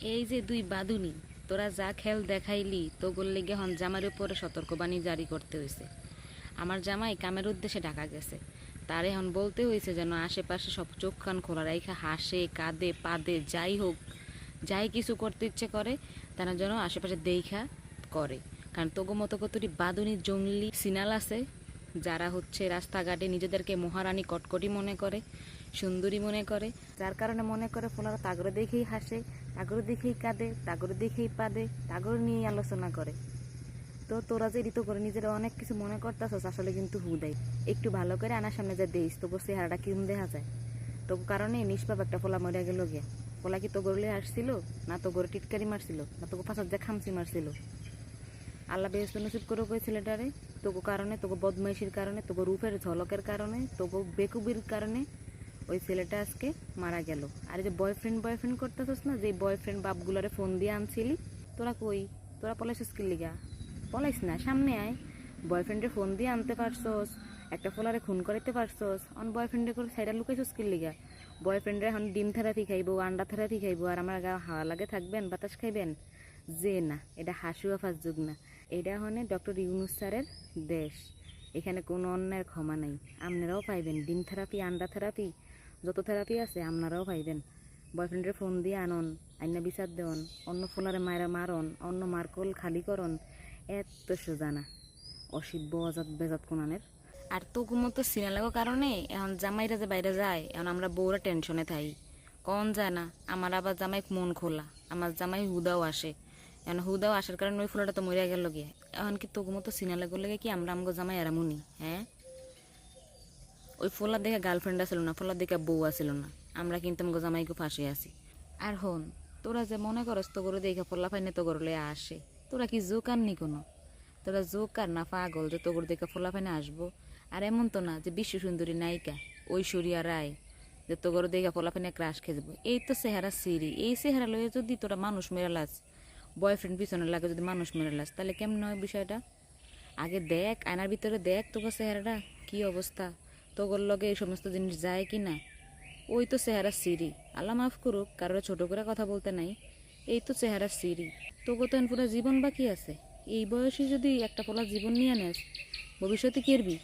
এই যে দুই বাদুনি, তোরা যা খেল দেখাইলি তো বললে গিয়ে হন জামার উপরে সতর্কবাণী জারি করতে হয়েছে আমার জামাই কামের উদ্দেশ্যে ঢাকা গেছে। তার এখন বলতে হয়েছে যেন আশেপাশে সব চোখ কান খোলা রেখা হাসে, কাঁদে, পাদে, যাই হোক, যাই কিছু করতে ইচ্ছে করে, তারা যেন আশেপাশে দেখা করে। কারণ তগো মতো কতটি বাদুনি জঙ্গলি সিনাল আছে, যারা হচ্ছে রাস্তাঘাটে নিজেদেরকে মহারানী কটকটি মনে করে, সুন্দরী মনে করে, যার কারণে মনে করে ফোনারা তাগরে দেখেই হাসে তাগরে দেখেই কাঁদে, তাগর দেখেই পাদে, তাগরে নিয়েই আলোচনা করে। তো তোরা যে ঋতু করে নিজেরা অনেক কিছু মনে করতেছস, আসলে কিন্তু হু দেয়। একটু ভালো করে আনার সামনে যা দেইস, তবু চেহারাটা কিরম দেখা যায়? তবু কারণে নিষ্পাপ একটা ফোলা মরিয়া গেল গিয়া। ফোলা কি তো গরলে আসছিল? না তো গরু টিটকারি মারছিল? না তোকে ফাঁসার যা খামচি মারছিল? আল্লাহ বেহস্ত নসিব করে কই ছেলেটারে তোকে কারণে তোকে বদমাইশির কারণে তোকে রূপের ঝলকের কারণে তোকে বেকুবির কারণে ওই ছেলেটা আজকে মারা গেল। আর যে বয়ফ্রেন্ড বয়ফ্রেন্ড করতেছিস না যে বয়ফ্রেন্ড বাপগুলারে ফোন দিয়ে আনছিলি, তোরা কই? তোরা পলাইছিস কি লিগা? পলাইস না, সামনে আয়। বয়ফ্রেন্ডে ফোন দিয়ে আনতে পারছস, একটা ফোলারে খুন করাইতে পারছস, অন বয়ফ্রেন্ডে করে সাইডা লুকাইছস কি লিগা? বয়ফ্রেন্ডে এখন ডিম থেরাপি খাইবো, আন্ডা থেরাপি খাইবো, আর আমার গা হাওয়া লাগে থাকবেন, বাতাস খাইবেন? যে না, এটা হাসুয়া ফাস যুগ না। এটা হনে ডক্টর ইউনুস স্যারের দেশ। এখানে কোনো অন্যায়ের ক্ষমা নাই। আপনারাও পাইবেন, ডিম থেরাপি আন্ডা থেরাপি যত থেরাপি আছে, আপনারাও পাইবেন বয়ফ্রেন্ডের ফোন দিয়ে আনন, আইনা বিচার দেওয়ন, অন্য ফোলারে মায়েরা মারন, অন্য মার্কল খালি করন, এত সোজা না। অসিব্য অজাত বেজাত কোনানের। আর তো মতো সিনে লাগো কারণে এখন জামাইরা যে বাইরে যায়, এখন আমরা বউরা টেনশনে থাই। কন যায় না, আমার আবার জামাই মন খোলা, আমার জামাই হুদাও আসে। এখন হুদাও আসার কারণে ওই ফুলাটা তো মরিয়া গেল গিয়ে। এখন কি তোকে মতো সিনে লাগো কি আমরা আমগো জামাই এরামুনি হ্যাঁ? ওই ফোলা দেখে গার্লফ্রেন্ড আসছিল না ফোলা দেখে বউ আসছিল না। আমরা কিন্তু আমগো জামাইকে ফাঁসে আছি। আর হন, তোরা যে মনে করস তো করে দেখে ফোলা ফাইনে তো করলে আসে। তোরা কি জোকার নি কোনো? তোরা জোকার না পাগল যে তোর দেখে ফোলা ফাইনে আসব? আর এমন তো না যে বিশ্ব সুন্দরী নায়িকা, ঐশ্বরিয়া রায়, যে তো তোর দেখে ফোলা ফাইনে ক্রাশ খেয়ে এই তো চেহারা সিরি এই চেহারা লয়ে যদি তোরা মানুষ মেরালাস বয়ফ্রেন্ড পিছনে লাগে যদি মানুষ মেরালাস তাহলে কেমন হয় বিষয়টা? আগে দেখ, আয়নার ভিতরে দেখ তোকে চেহারাটা, কি অবস্থা? তোর লগে এই সমস্ত জিনিস যায় কি না? ওই তো চেহারা সিরি আল্লাহ মাফ করুক, কারোর ছোট করে কথা বলতে নাই। এই তো চেহারা সিরি তোকে তো পুরো জীবন বাকি আছে। এই বয়সে যদি একটা পোলা জীবন নিয়ে নেস, ভবিষ্যতে কেরবি?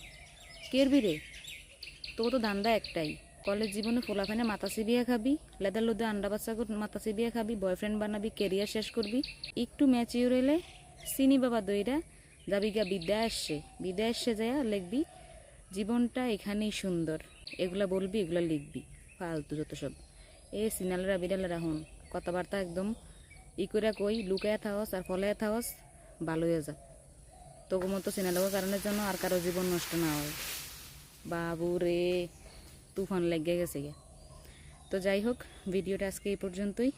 কেরবি রে? তোকে তো ধান্দা একটাই। কলেজ জীবনে ফোলাফানে মাথা চিবিয়ে খাবি, লেদার লোদে আন্ডা বাচ্চা মাথা চিবিয়ে খাবি বয়ফ্রেন্ড বানাবি কেরিয়ার শেষ করবি। একটু ম্যাচিওর এলে চিনি বাবা দইরা যাবি গা বিদ্যা আসছে বিদ্যায় আসছে যায় লিখবি জীবনটা এখানেই সুন্দর। এগুলা বলবি, এগুলা লিখবি, ফালতু যত সব। এ সিনালেরা, বিড়ালেরা হন, কথাবার্তা একদম ই করে কই, লুকায়া থাকস আর ফলাইয়া থাকস ভালো হয়ে যা তোকে মতো সিনালের কারণের জন্য আর কারও জীবন নষ্ট না হয়। বাবু রে, তুফান লেগে গেছে গিয়া। তো যাই হোক, ভিডিওটা আজকে এই পর্যন্তই।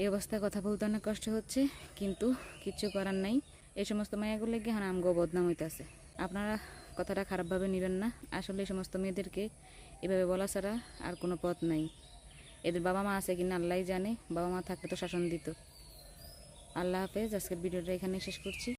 এই অবস্থায় কথা বলতে অনেক কষ্ট হচ্ছে, কিন্তু কিচ্ছু করার নাই। এই সমস্ত মায়াগুলো গিয়ে হ্যাঁ আমগো বদনাম হইতেছে। আপনারা কথাটা খারাপভাবে নেবেন না। আসলে সমস্ত মেয়েদেরকে এভাবে বলা ছাড়া আর কোনো পথ নাই। এদের বাবা মা আছে কি না আল্লাহ জানে। বাবা মা থাকলে তো শাসন দিত। আল্লাহ হাফেজ, আজকের ভিডিওটা এখানে শেষ করছি।